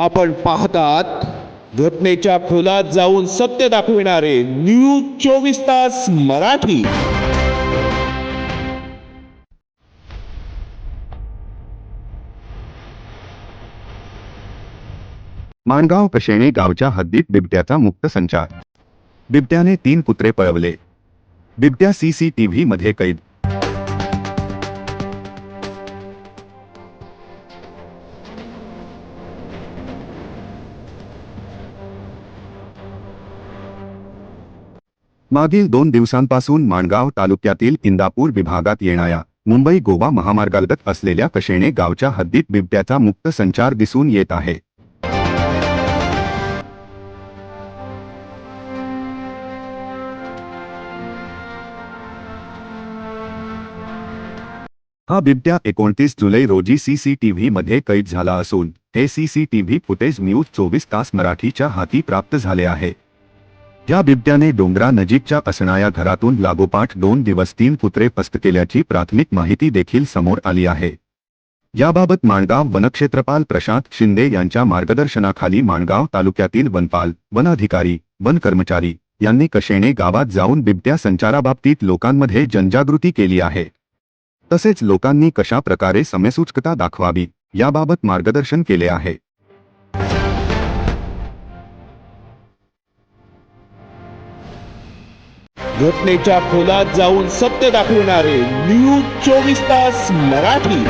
आपण पाहतात घटनेच्या खोलात जाऊन सत्य दाखविणारे न्यूज चोवीस तास मराठी. माणगाव कशेणे गावच्या हद्दीत बिबट्याचा मुक्त संचार. बिबट्याने तीन कुत्रे पळवले. बिबट्या सीसीटीव्ही मध्ये कैद. मागील दोन दिवसांपासून माणगाव तालुक्यातील इंदापूर विभागात येणाऱ्या मुंबई गोवा महामार्गालगत असलेल्या कशेणे गावच्या हद्दीत बिबट्याचा मुक्त संचार दिसून येत आहे. हा बिबट्या एकोणतीस जुलै रोजी सीसीटीव्ही मध्ये कैद झाला असून हे सीसीटीव्ही फुटेज न्यूज चोवीस तास मराठीच्या हाती प्राप्त झाले आहे. या बिबट्याने डोंगरा नजीकच्या असणाऱ्या घरातून लागोपाठ दोन दिवस तीन कुत्रे पस्त केल्याची प्राथमिक माहिती देखील समोर आली आहे. याबाबत माणगाव वनक्षेत्रपाल प्रशांत शिंदे यांच्या मार्गदर्शनाखाली माणगाव तालुक्यातील वनपाल वनाधिकारी वन कर्मचारी यांनी कशेणे गावात जाऊन बिबट्या संचाराबाबतीत लोकांमध्ये जनजागृती केली आहे. तसेच लोकांनी कशा प्रकारे समयसूचकता दाखवावी याबाबत मार्गदर्शन केले आहे. घटनेच्या खोलात जाऊन सत्य दाखविणारे न्यूज चोवीस तास मराठी.